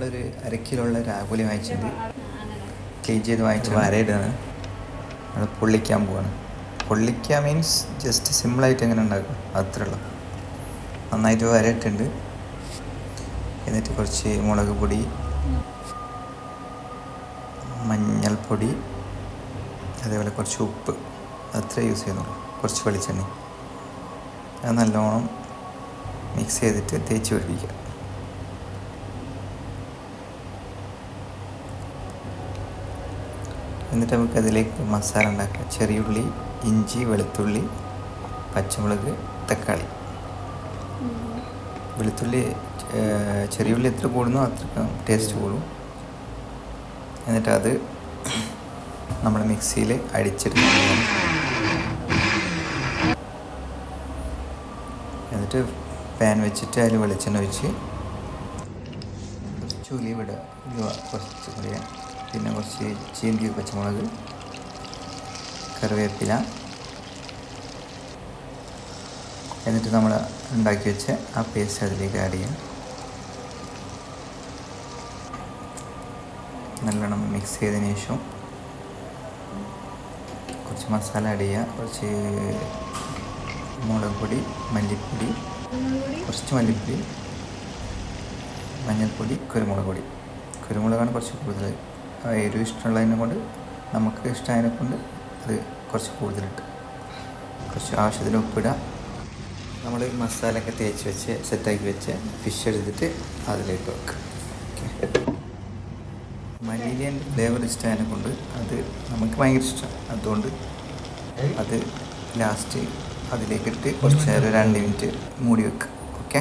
നമ്മളൊരു അരക്കിലുള്ള രാഗുലി വാങ്ങിച്ചിട്ടുണ്ട്. ക്ലീൻ ചെയ്ത് വാങ്ങിച്ച് വരയിടുന്നത്. നമ്മൾ പൊള്ളിക്കാൻ പോവാണ്. പൊള്ളിക്കുക മീൻസ് ജസ്റ്റ് സിമ്പിളായിട്ട് എങ്ങനെ ഉണ്ടാക്കും? അത്രേ ഉള്ളൂ. നന്നായിട്ട് വരയിട്ടുണ്ട്. എന്നിട്ട് കുറച്ച് മുളക് പൊടി മഞ്ഞൾപ്പൊടി അതേപോലെ കുറച്ച് ഉപ്പ്. അത്രേ യൂസ് ചെയ്യുന്നുള്ളൂ. കുറച്ച് വെളിച്ചെണ്ണ. അത് നല്ലോണം മിക്സ് ചെയ്തിട്ട് തേച്ച് പിടിപ്പിക്കുക. എന്നിട്ട് നമുക്കതിലേക്ക് മസാല ഉണ്ടാക്കാം. ചെറിയുള്ളി ഇഞ്ചി വെളുത്തുള്ളി പച്ചമുളക് തക്കാളി. വെളുത്തുള്ളി ചെറിയുള്ളി എത്ര കൂടുന്നോ അത്രക്കും ടേസ്റ്റ് കൂടും. എന്നിട്ട് അത് നമ്മൾ മിക്സിയിൽ അടിച്ചെടുക്കുക എന്നിട്ട് പാൻ വെച്ചിട്ട് അതിൽ വെളിച്ചെണ്ണ ഒഴിച്ച് ഉലി വിടുക കുറച്ച് പിന്നെ കുറച്ച് ചീന്തി പച്ചമുളക് കറിവേപ്പില എന്നിട്ട് നമ്മൾ ഉണ്ടാക്കി വെച്ച ആ പേസ്റ്റ് അതിലേക്ക് ആഡ് ചെയ്യാം. നല്ലോണം മിക്സ് ചെയ്തതിന് ശേഷം കുറച്ച് മസാല ആഡ് ചെയ്യുക. കുറച്ച് മുളക് പൊടി മല്ലിപ്പൊടി കുറച്ച് മല്ലിപ്പൊടി മഞ്ഞൾപ്പൊടി കുരുമുളക് പൊടി. കുരുമുളകാണ് കുറച്ച് കൂടുതൽ എരിവ് ഇഷ്ടമുള്ളതിനെ കൊണ്ട് നമുക്ക് ഇഷ്ടമായതിനെ കൊണ്ട് അത് കുറച്ച് കൂടുതലിട്ട്. കുറച്ച് ആവശ്യത്തിന് ഉപ്പിടുക നമ്മൾ മസാലയൊക്കെ തേച്ച് വെച്ച് സെറ്റാക്കി വെച്ച് ഫിഷ് എടുത്തിട്ട് അതിലേക്ക് വെക്കുക ഓക്കെ മലീലിയൻ ഫ്ലേവർ ഇഷ്ടമായതിനെ കൊണ്ട് അത് നമുക്ക് ഭയങ്കര ഇഷ്ടമാണ് അതുകൊണ്ട് അത് ലാസ്റ്റ് അതിലേക്കിട്ട് കുറച്ച് നേരം ഒരു രണ്ട് മിനിറ്റ് മൂടി വെക്കുക ഓക്കെ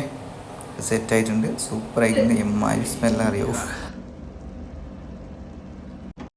സെറ്റായിട്ടുണ്ട് സൂപ്പറായിട്ടുണ്ട് എമ്മാരി സ്മെല്ല് അറിയോ?